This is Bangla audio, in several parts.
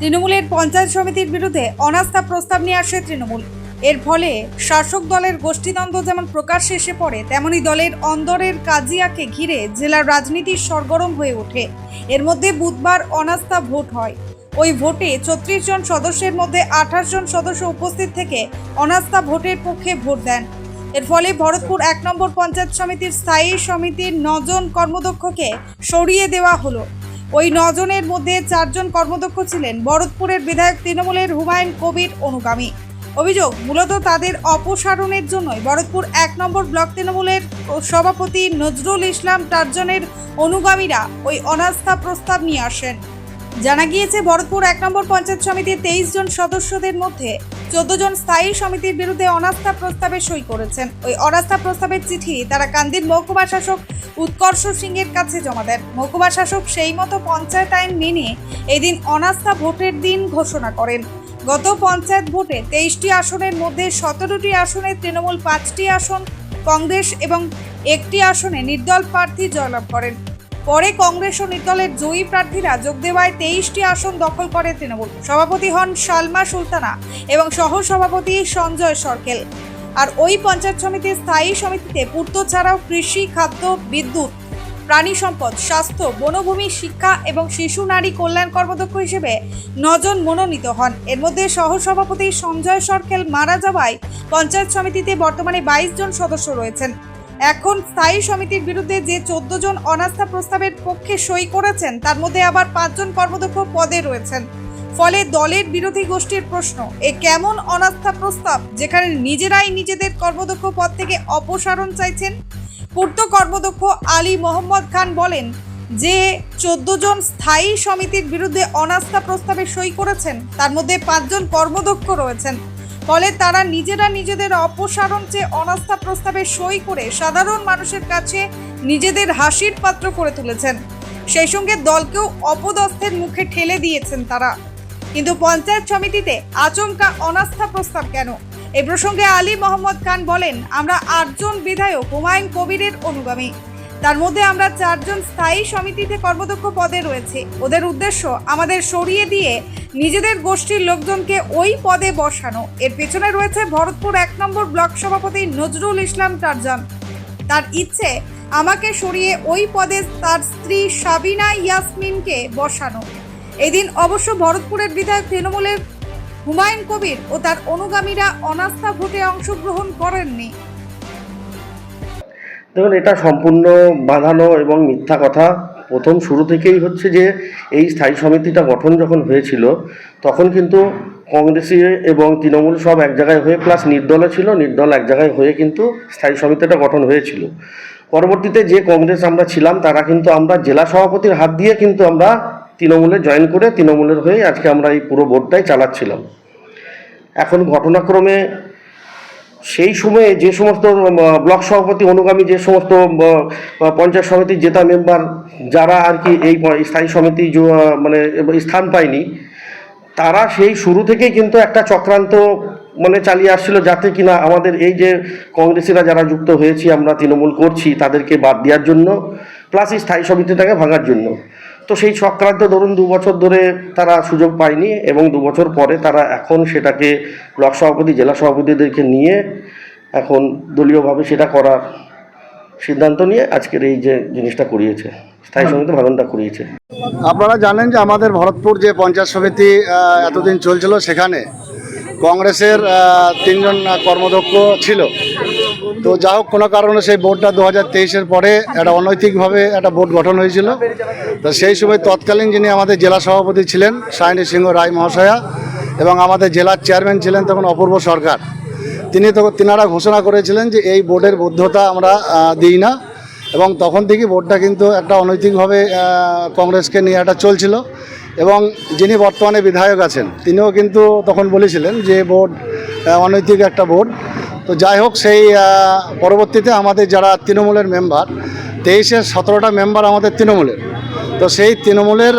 তৃণমূলের পঞ্চায়েত সমিতির বিরুদ্ধে অনাস্থা প্রস্তাব নিয়ে আসে তৃণমূল। এর ফলে শাসক দলের গোষ্ঠীদ্বন্দ্ব যেমন প্রকাশ্যে এসে পড়ে, তেমনি দলের অন্দরের কাজিয়াকে ঘিরে জেলার রাজনীতি সরগরম হয়ে ওঠে। এর মধ্যে বুধবার অনাস্থা ভোট হয়। ওই ভোটে ছত্রিশ জন সদস্যের মধ্যে আঠাশ জন সদস্য উপস্থিত থেকে অনাস্থা ভোটের পক্ষে ভোট দেন। এর ফলে ভরতপুর এক নম্বর পঞ্চায়েত সমিতির স্থায়ী সমিতির নজন কর্মদক্ষকে সরিয়ে দেওয়া হলো। ওই নজনের মধ্যে চারজন কর্মদক্ষ ছিলেন বরতপুরের বিধায়ক তৃণমূলের হুমায়ুন কবির অনুগামী। অভিযোগ, মূলত তাদের অপসারণের জন্যই বরদপুর এক নম্বর ব্লক তৃণমূলের সভাপতি নজরুল ইসলাম চারজনের অনুগামীরা ওই অনাস্থা প্রস্তাব নিয়ে আসেন। জানা গিয়েছে, ভরতপুর এক নম্বর পঞ্চায়েত সমিতির তেইশ জন সদস্যদের মধ্যে চোদ্দ জন স্থায়ী সমিতির বিরুদ্ধে অনাস্থা প্রস্তাবে সই করেছেন। ওই অনাস্থা প্রস্তাবের চিঠি তারা কান্দির মহকুমা শাসক উৎকর্ষ সিংয়ের কাছে জমা দেন। মহকুমা শাসক সেই মতো পঞ্চায়েত আইন মেনে এদিন অনাস্থা ভোটের দিন ঘোষণা করেন। গত পঞ্চায়েত ভোটে তেইশটি আসনের মধ্যে সতেরোটি আসনে তৃণমূল পাঁচটি আসন কংগ্রেস এবং একটি আসনে নির্দল প্রার্থী জয়লাভ করেন। পরে কংগ্রেস ও নির্দলের জয়ী প্রার্থীরা যোগ দেওয়ায় তেইশটি আসন দখল করে তৃণমূল। সভাপতি হন সালমা সুলতানা এবং সহ সভাপতি সঞ্জয় সরকেল। আর ওই পঞ্চায়েত সমিতির স্থায়ী সমিতিতে পূর্ত ছাড়াও কৃষি, খাদ্য, বিদ্যুৎ, প্রাণী সম্পদ, স্বাস্থ্য, বনভূমি, শিক্ষা এবং শিশু, নারী কল্যাণ কর্মদক্ষ হিসেবে নজন মনোনীত হন। এর মধ্যে সহসভাপতি সঞ্জয় সরকেল মারা যাওয়ায় পঞ্চায়েত সমিতিতে বর্তমানে বাইশ জন সদস্য রয়েছেন। এখন স্থায়ী সমিতির বিরুদ্ধে যে চোদ্দ জন অনাস্থা প্রস্তাবের পক্ষে সই করেছেন, তার মধ্যে আবার পাঁচজন কর্মদক্ষ পদে রয়েছেন। ফলে দলের বিরোধী গোষ্ঠীর প্রশ্ন, এ কেমন অনাস্থা প্রস্তাব যেখানে নিজেরাই নিজেদের কর্মদক্ষ পদ থেকে অপসারণ চাইছেন? পূর্ত কর্মদক্ষ আলী মোহাম্মদ খান বলেন, যে চোদ্দ জন স্থায়ী সমিতির বিরুদ্ধে অনাস্থা প্রস্তাবে সই করেছেন, তার মধ্যে পাঁচজন কর্মদক্ষ রয়েছেন। ফলে তারা নিজেরা নিজেদের অপসারণ চেয়ে অনাস্থা প্রস্তাবে সই করে সাধারণ মানুষের কাছে নিজেদের হাসির পাত্র করে তুলেছেন। সেই সঙ্গে দলকেও অপদস্থের মুখে ঠেলে দিয়েছেন তারা। কিন্তু পঞ্চায়েত সমিতিতে আচমকা অনাস্থা প্রস্তাব কেন? এ প্রসঙ্গে আলী মোহাম্মদ খান বলেন, আমরা আটজন বিধায়ক হুমায়ুন কবিরের অনুগামী। তার মধ্যে আমরা চারজন স্থায়ী সমিতিতে কর্মদক্ষ পদে রয়েছে। ওদের উদ্দেশ্য আমাদের সরিয়ে দিয়ে নিজেদের গোষ্ঠীর লোকজনকে ওই পদে বসানো। এর পেছনে রয়েছে ভরতপুর এক নম্বর ব্লক সভাপতি নজরুল ইসলাম টারজান। তার ইচ্ছে, আমাকে সরিয়ে ওই পদে তার স্ত্রী সাবিনা ইয়াসমিনকে বসানো। এদিন অবশ্য ভরতপুরের বিধায়ক তৃণমূলের হুমায়ুন কবির ও তার অনুগামীরা অনাস্থা ভোটে অংশগ্রহণ করেননি। দেখুন, এটা সম্পূর্ণ বাঁধানো এবং মিথ্যা কথা। প্রথম শুরু থেকেই হচ্ছে যে এই স্থায়ী সমিতিটা গঠন যখন হয়েছিল, তখন কিন্তু কংগ্রেসি এবং তৃণমূল সব এক জায়গায় হয়ে, প্লাস নির্দলও ছিল, নির্দল এক জায়গায় হয়ে কিন্তু স্থায়ী সমিতিটা গঠন হয়েছিল। পরবর্তীতে যে কংগ্রেস আমরা ছিলাম, তারা কিন্তু আমরা জেলা সভাপতির হাত দিয়ে কিন্তু আমরা তৃণমূলে জয়েন করে, তৃণমূলের হয়ে আজকে আমরা এই পুরো বোর্ডটাই চালাচ্ছিলাম। এখন ঘটনাক্রমে সেই সময়ে যে সমস্ত ব্লক সভাপতি, অনুগামী যে সমস্ত পঞ্চায়েত সমিতির জেতা মেম্বার যারা আর কি এই স্থায়ী সমিতি মানে স্থান পায়নি, তারা সেই শুরু থেকেই কিন্তু একটা চক্রান্ত মানে চালিয়ে আসছিল যাতে কিনা আমাদের এই যে কংগ্রেসিরা যারা যুক্ত হয়েছি আমরা তৃণমূল করছি তাদেরকে বাদ দেওয়ার জন্য, প্লাস স্থায়ী সমিতিটাকে ভাঙার জন্য। তো সেই চক্রান্ত ধরুন দু বছর ধরে তারা সুযোগ পায়নি এবং দু বছর পরে তারা এখন সেটাকে ব্লক সভাপতি জেলা সভাপতিদেরকে নিয়ে এখন দলীয়ভাবে সেটা করার সিদ্ধান্ত নিয়ে আজকের এই যে জিনিসটা করিয়েছে স্থায়ী সমিতি ভাঙনটা করিয়েছে। আপনারা জানেন যে আমাদের ভরতপুর যে পঞ্চায়েত সমিতি এতদিন চলছিল সেখানে কংগ্রেসের তিনজন কর্মদক্ষ ছিল। তো যা হোক, কোনো কারণে সেই বোর্ডটা দু হাজার তেইশের পরে একটা অনৈতিকভাবে একটা বোর্ড গঠন হয়েছিল। তো সেই সময় তৎকালীন যিনি আমাদের জেলা সভাপতি ছিলেন, সায়নী সিংহ রায় মহাশয়া, এবং আমাদের জেলার চেয়ারম্যান ছিলেন তখন অপূর্ব সরকার। তিনি তখন তিনারা ঘোষণা করেছিলেন যে এই বোর্ডের বৈধতা আমরা দিই না। এবং তখন থেকে বোর্ডটা কিন্তু একটা অনৈতিকভাবে কংগ্রেসকে নিয়ে একটা চলছিল। এবং যিনি বর্তমানে বিধায়ক আছেন, তিনিও কিন্তু তখন বলেছিলেন যে বোর্ড অনৈতিক একটা বোর্ড তো যাই হোক, সেই পরবর্তীতে আমাদের যারা তৃণমূলের মেম্বার তেইশের সতেরোটা মেম্বার আমাদের তৃণমূলের। তো সেই তৃণমূলের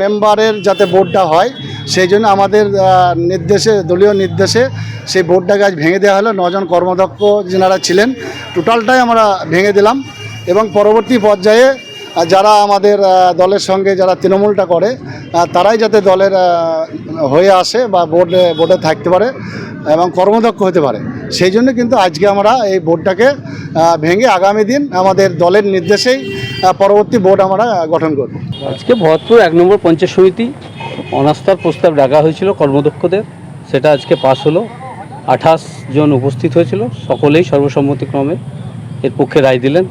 মেম্বারের যাতে বোর্ডটা হয়, সেই জন্য আমাদের নির্দেশে, দলীয় নির্দেশে সেই বোর্ডটাকে আজ ভেঙে দেওয়া হলো। নজন কর্মদক্ষ যেনারা ছিলেন টোটালটাই আমরা ভেঙে দিলাম এবং পরবর্তী পর্যায়ে যারা আমাদের দলের সঙ্গে যারা তৃণমূলটা করে তারাই যাতে দলের হয়ে আসে বা বোর্ডে বোর্ডে থাকতে পারে এবং কর্মদক্ষ হতে পারে। সেই জন্য কিন্তু আজকে আমরা এই বোর্ডটাকে ভেঙে আগামী দিন আমাদের দলের নির্দেশেই পরবর্তী বোর্ড আমরা গঠন করব। আজকে ভরতপুর এক নম্বর পঞ্চায়েত সমিতি অনাস্থার প্রস্তাব ডাকা হয়েছিল কর্মদক্ষদের সেটা আজকে পাশ হলো। আঠাশ জন উপস্থিত হয়েছিল সকলেই সর্বসম্মতিক্রমে এর পক্ষে রায় দিলেন।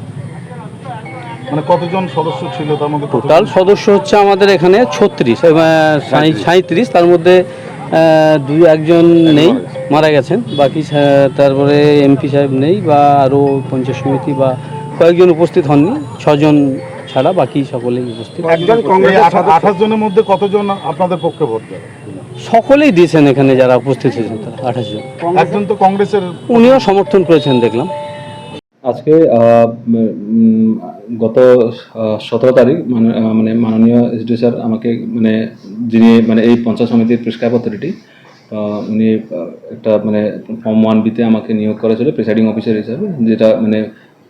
মানে কতজন সদস্য ছিল তার মধ্যে টোটাল সদস্য হচ্ছে আমাদের এখানে ছত্রিশ সাঁত্রিশ তার মধ্যে দুই একজন নেই মারা গেছেন। বাকি তারপরে এমপি সাহেব নেই বা আরও পঞ্চায়েত সমিতি বা কয়েকজন উপস্থিত হননি ছজন ছাড়া বাকি সকলেই উপস্থিত। আঠা- আঠাশ জনের মধ্যে কতজন আপনাদের পক্ষে ভোট দেবে সকলেই দিয়েছেন এখানে যারা উপস্থিত হয়েছেন তারা আঠাশ জন। একজন তো কংগ্রেসের উনিও সমর্থন করেছেন দেখলাম। আজকে গত সতেরো তারিখ মানে মানে মাননীয় এসডি স্যার আমাকে মানে যিনি মানে এই পঞ্চায়েত সমিতির প্রেসক্রাইব অথরিটি উনি একটা মানে ফর্ম ওয়ান বিতে আমাকে নিয়োগ করেছিল, প্রিসাইডিং অফিসার হিসাবে, যেটা মানে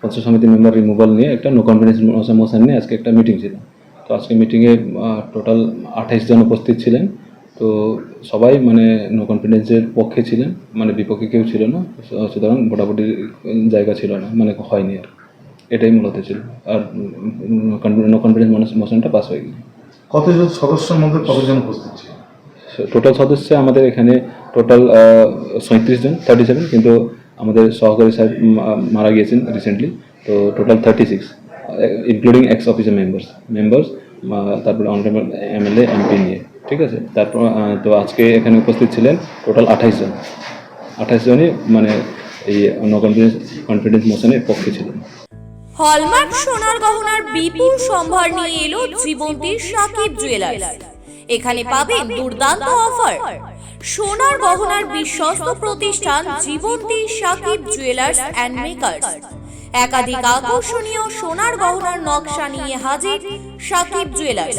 পঞ্চায়েত সমিতির মেম্বার রিমুভাল নিয়ে একটা নো কনফিডেন্স মোশন নিয়ে আজকে একটা মিটিং ছিল। তো আজকে মিটিংয়ে টোটাল আঠাইশ জন উপস্থিত ছিলেন। তো সবাই মানে নো কনফিডেন্সের পক্ষে ছিলেন মানে বিপক্ষে কেউ ছিল না। সুতরাং ভোটাভুটি জায়গা ছিল না মানে হয়নি আর। এটাই মূলত ছিল। আর নো কনফিডেন্স মোশনটা পাস হয়ে গেল কতজন সদস্যের মধ্যে কতজন উপস্থিত ছিল? টোটাল সদস্য আমাদের এখানে টোটাল সৈঁত্রিশ জন থার্টি সেভেন কিন্তু আমাদের সহকারী সাহেব মারা গিয়েছেন রিসেন্টলি তো total thirty six including ex officer members members তারপরে অনারেবল এমএলএ এমপি নিয়ে। ঠিক আছে? তারপর তো আজকে এখানে উপস্থিত ছিলেন টোটাল আঠাইশ জন। আঠাইশ জনই মানে এই নো কনফিডেন্স কনফিডেন্স মোশনের পক্ষে ছিলেন। হলমার্ক সোনার গহনার বিপুল সম্ভার নিয়ে এলো জীবন্তীর সাকিব জুয়েলার্স এখানে পাবেন দুর্দান্ত অফার সোনার গহনার বিশ্বস্ত প্রতিষ্ঠান Jibanti Sakib jewellers and makers একাধিক আকর্ষণীয় সোনার গহনার নকশা নিয়ে হাজির সাকিব জুয়েলার্স